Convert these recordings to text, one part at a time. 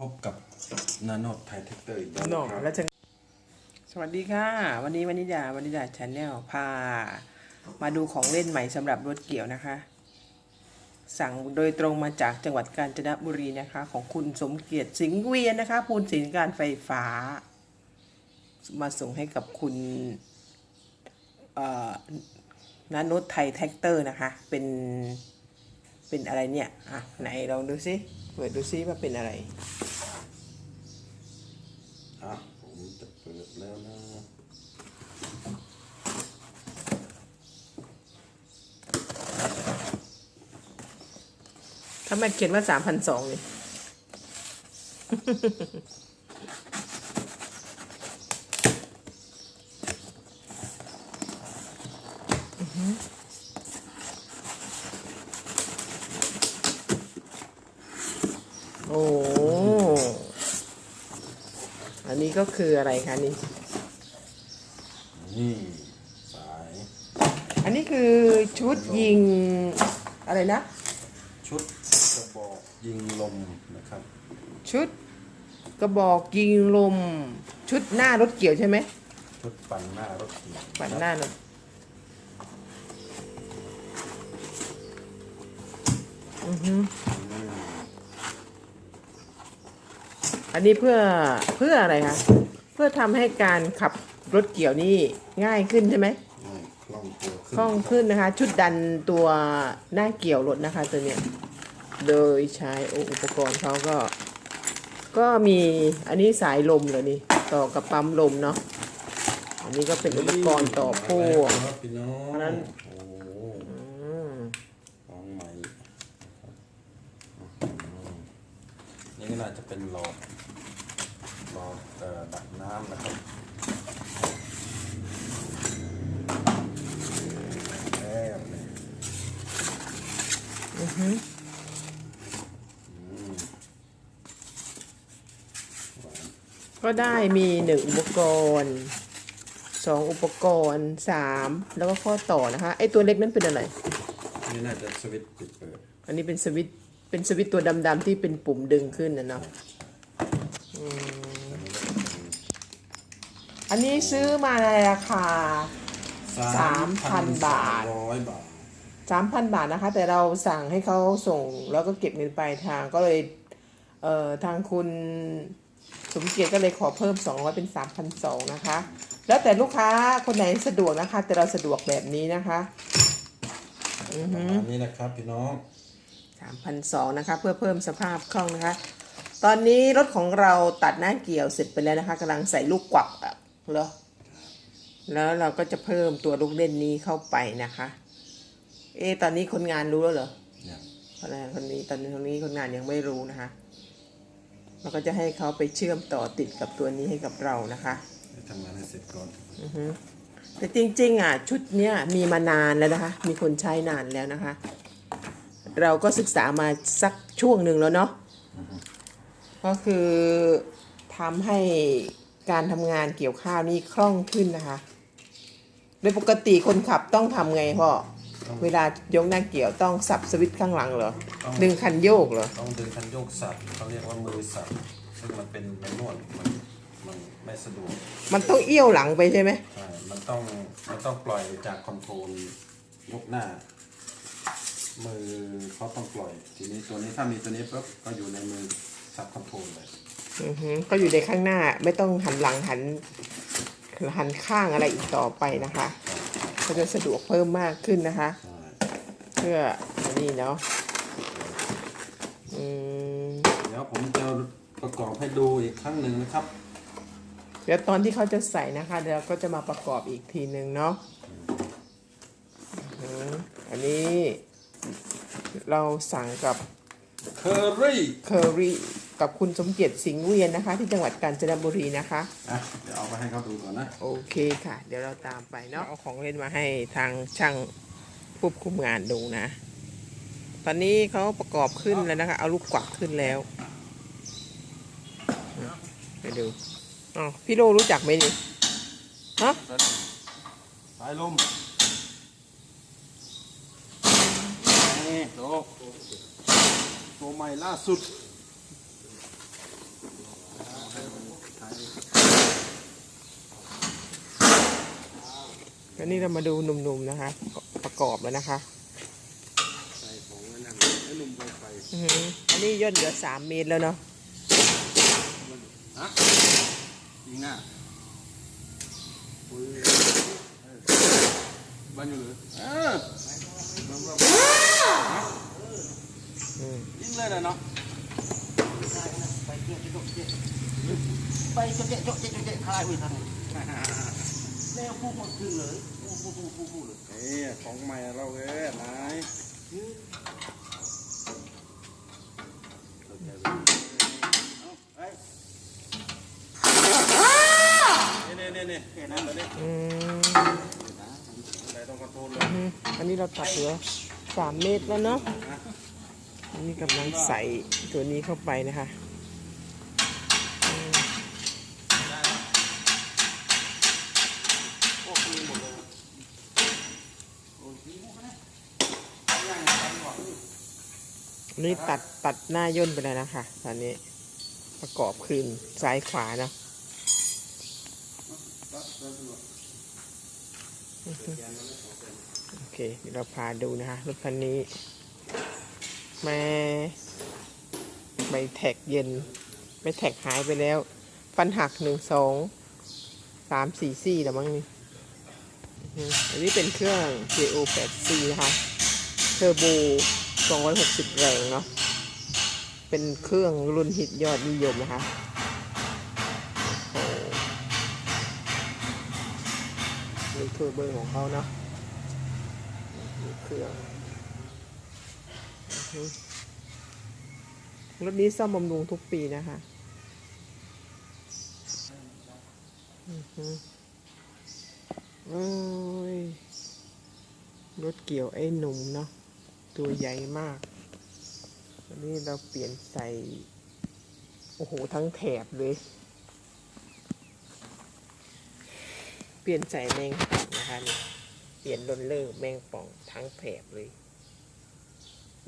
พบกับนาโนไทเทคเตอร์อีกแล้วหน่อนะครับแล้วจะสวัสดีค่ะ วันนี้วันนิดาวนิดาชาแนลพา มาดูของเล่นใหม่สำหรับรถเกี่ยวนะคะ สั่งโดยตรงมาจากจังหวัดกาญจนบุรีนะคะ ของคุณสมเกียรติสิงห์เวียนนะคะพูนสินการไฟฟ้า มาส่งให้กับคุณนันนุชไทยแท็กเตอร์นะคะ เป็นเป็นอะไรเนี่ยอะไหนลองดูซิ เปิดดูซิว่าเป็นอะไร อะ ผมจะเปิดแล้วนะ ถ้ามันเขียนว่าสามพันสองเลยโอ้ อันนี้ ก็คืออะไรคะนี่ นี่สายอันนี้คือชุดยิงอะไรนะ ชุดกระบอกยิงลมนะครับ ชุดกระบอกยิงลม ชุดหน้ารถเกี่ยวใช่ไหมชุดปั่นหน้ารถเกี่ยวปัดหน้ารถอือฮึ อันนี้เพื่อเพื่ออะไรคะเพื่อทำให้การขับรถเกี่ยวนี่ง่ายขึ้นใช่ไหมง่ายคล่องตัวขึ้นคล่องขึ้นนะคะ ชุดดันตัวหน้าเกี่ยวรถนะคะตัวเนี้ยโดยใช้อุปกรณ์เขาก็ ก็มีอันนี้สายลมเหรอนี่ต่อกับปั๊มลมเนาะอันนี้ก็เป็นอุปกรณ์ต่อพ่วง ครับพี่น้องอันนั้น โอ้โหอืมของใหม่นะครับอืมนี่ก็น่าจะเป็นหลอด หลอดเอ่อดักน้ำนะครับแอบเลยอือฮึอืมก็ได้มีหนึ่งอุปกรณ์สองอุปกรณ์สามแล้วก็ข้อต่อนะคะไอตัวเล็กนั้นเป็นอะไร นี่น่าจะสวิตช์ปิดเปิดอันนี้เป็นสวิตช์เป็นสวิตช์ตัวดำๆที่เป็นปุ่มดึงขึ้นนะเนาะอืม อันนี้ซื้อมาในราคา 3,000 บาท ร้อยบาท 3,000 บาทนะคะ แต่เราสั่งให้เขาส่งแล้วก็เก็บเงินปลายทางก็เลยเอ่อทางคุณสมเกียรติก็เลยขอเพิ่ม 200 เป็น 3,200 นะคะ แล้วแต่ลูกค้าคนไหนสะดวกนะคะ แต่เราสะดวกแบบนี้นะคะประมาณนี้นะครับพี่น้อง3,200นะคะ เพื่อเพิ่มสภาพคล่องนะคะ ตอนนี้รถของเราตัดหน้าเกี่ยวเสร็จไปแล้วนะคะกำลังใส่ลูกกวักอะ เหรอแล้วเราก็จะเพิ่มตัวลูกเล่นนี้เข้าไปนะคะ เอะตอนนี้คนงานรู้แล้วเหรอเนี่ยคนงานคนนี้ตอนนี้คนนี้คนงานยังไม่รู้นะคะ เราก็จะให้เขาไปเชื่อมต่อติดกับตัวนี้ให้กับเรานะคะให้ทำงานให้เสร็จก่อนอือฮึแต่จริงๆอะชุดเนี้ยมีมานานแล้วนะคะ มีคนใช้นานแล้วนะคะ เราก็ศึกษามาสักช่วงหนึ่งแล้วเนาะก็คือทำให้ การทำงานเกี่ยวข้าวนี่คล่องขึ้นนะคะ โดยปกติคนขับต้องทำไงพ่อ เวลายกหน้าเกี่ยวต้องสับสวิตช์ข้างหลังเหรอดึงคันโยกเหรอ ต้องดึงคันโยกสับเขาเรียกว่ามือสับซึ่งมันเป็นแมนนวลมันมันไม่สะดวกมันต้องเอี้ยวหลังไปใช่ไหม ใช่มันต้องมันต้องปล่อยจากคอนโทรลยกหน้า มือเขาต้องปล่อย ทีนี้ตัวนี้ถ้ามีตัวนี้ปุ๊บก็อยู่ในมือสับคอนโทรลเลยอือฮึ ก็อยู่ในข้างหน้าไม่ต้องหันหลังหันหันข้างอะไรอีกต่อไปนะคะ ก็จะสะดวกเพิ่มมากขึ้นนะคะใช่เพื่ออันนี้เนาะอืมเดี๋ยวผมจะประกอบให้ดูอีกครั้งหนึ่งนะครับ เดี๋ยวตอนที่เขาจะใส่นะคะ เดี๋ยวก็จะมาประกอบอีกทีหนึ่งเนาะอืมอันนี้ เราสั่งกับเคอรี่เคอรี่ กับคุณสมเกียรติสิงห์เวียนนะคะ ที่จังหวัดกาญจนบุรีนะคะ อะเดี๋ยวเอาไปให้เขาดูก่อนนะ โอเคค่ะ เดี๋ยวเราตามไปเนาะเอาของเล่นมาให้ทางช่างควบคุมงานดูนะ ตอนนี้เขาประกอบขึ้นแล้วนะคะ เอาลูกกวักขึ้นแล้วไปดูอ๋อพี่โลรู้จักไหมนี่ฮะสายลมนี่โตตัวใหม่ล่าสุด ก็นี่เรามาดูหนุ่มๆนะคะ ประกอบแล้วนะคะใส่ของไว้นั่งไอ้หนุ่มไฟไฟอือหืออันนี้ย่นเหลือสามเมตรแล้วเนาะฮะยิงหน้าอุ้ยบ้านอยู่หรือเออบ้านบ้านอืมยิงเลยนะเนาะ ไปเจ๊ะเจ๊ะเจ๊ะไปเจ๊ะเจ๊ะเจ๊ะเจ๊ะเจ๊ะคลายอุ้ยท่านแล้วพูดหมดขึ้นเลยพูดพูดพูดพูดพูดเลยเอ้ยของใหม่เราเอ้ยนายนี่นี่นี่แค่นั้นเลยอืมใส่ต้องคอนโทรลเลยอือหืออันนี้เราตัดเหลือสามเมตรแล้วเนาะอันนี้กำลังใส่ตัวนี้เข้าไปนะคะอืม โอ้คุยหมดเลยโอ้ยพี่พูดนะยังไงกันก่อน อั นนี้ตัดตัดหน้าย่นไปแล้วนะคะตอนนี้ประกอบคืนซ้ายขวาเนาะโอเคเดี๋ยวเราพาดูนะคะรถคันนี้แม่ใบแท็กเย็นใบแท็กหายไปแล้ว ฟันหักหนึ่งสองสามสี่สี่แล้วมั้งนี่อันนี้เป็นเครื่อง JO 8 c นะคะเทอร์โบ 260 แรงเนาะ เป็นเครื่องรุ่นฮิตยอดนิยมนะคะโอ้นี่คือเบอร์ของเขาเนาะเครื่องรถนี้ซ่อมบำรุงทุกปีนะคะอือฮึโอ้ยรถเกี่ยวไอ้หนุ่มเนาะ ตัวใหญ่มาก อันนี้เราเปลี่ยนใส่ โอ้โห ทั้งแถบเลย เปลี่ยนใส่แมงป่องนะคะนี่เปลี่ยนรนเลอร์แมงป่องทั้งแถบเลย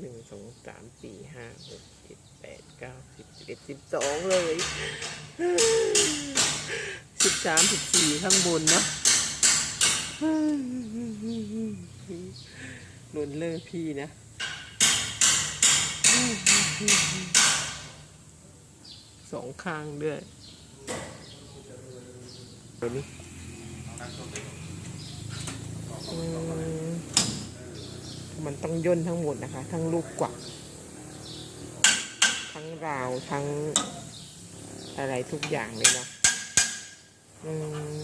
หนึ่งสองสามสี่ห้าหกเจ็ดแปดเก้าสิบสิบเอ็ดสิบสองเลยสิบสามสิบสี่ข้างบนเนาะ รนเลอร์พี่นะสองข้างด้วยเดี๋ยวนี้มันต้องย่นทั้งหมดนะคะ ทั้งลูกกวักทั้งราวทั้งอะไรทุกอย่างเลยเนาะอื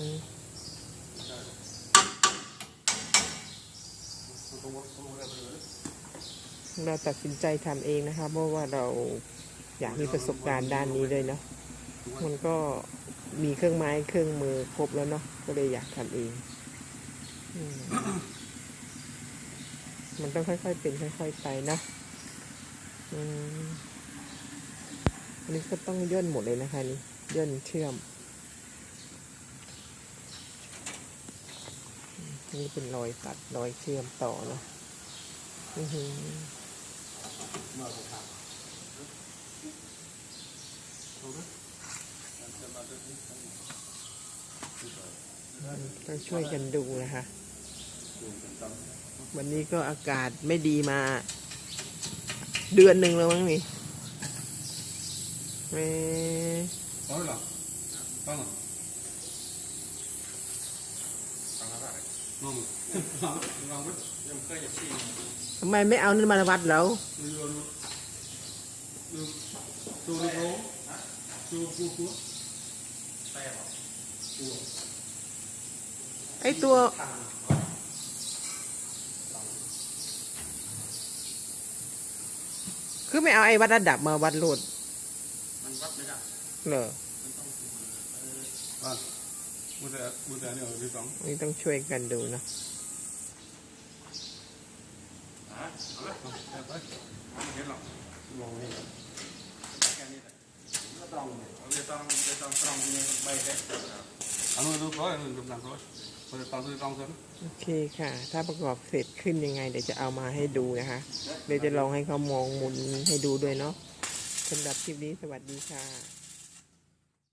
ม เราตัดสินใจทำเองนะคะเพราะว่าเราอยากมีประสบการณ์ด้านนี้เลยเนาะมันก็มีเครื่องไม้เครื่องมือครบแล้วเนาะก็เลยอยากทำเองอมมันต้องค่อยๆเป็นค่อย ๆ ไปนะอืมอันนี้ก็ต้องย่นหมดเลยนะคะนี่ย่นเชื่อมอืม นี่เป็นรอยตัดรอยเชื่อมต่อเนาะอือหือต้องช่วยกันดูนะคะ วันนี้ก็อากาศไม่ดีมา เดือนหนึ่งแล้วมั้งนี่เอ๊ะเอาเลยเหรอต้งหรอฟังแล้วอะไร ทำไมไม่เอานั่นมาวัดแล้วไอตัวคือไม่เอาไอ้วัดระดับมาวัดโหลดมันวัดไม่ได้เหรอนต้ บุตรบุตรเนี่ยหรือสองนี่ต้องช่วยกันดูนะเอาเลยเอาไปเห็นหรอกมองไม่เห็นแค่นี้แหละก็ต้องเอาไปต้องไปต้องต้องเนี่ยใบแค่เอาหนูดูร้อยหนูดูหนังร้อยคนจะต้องดูต้องซ้ำโอเคค่ะ ถ้าประกอบเสร็จขึ้นยังไง เดี๋ยวจะเอามาให้ดูนะคะ เดี๋ยวจะลองให้เขามองหมุนให้ดูด้วยเนาะสำหรับคลิปนี้สวัสดีค่ะ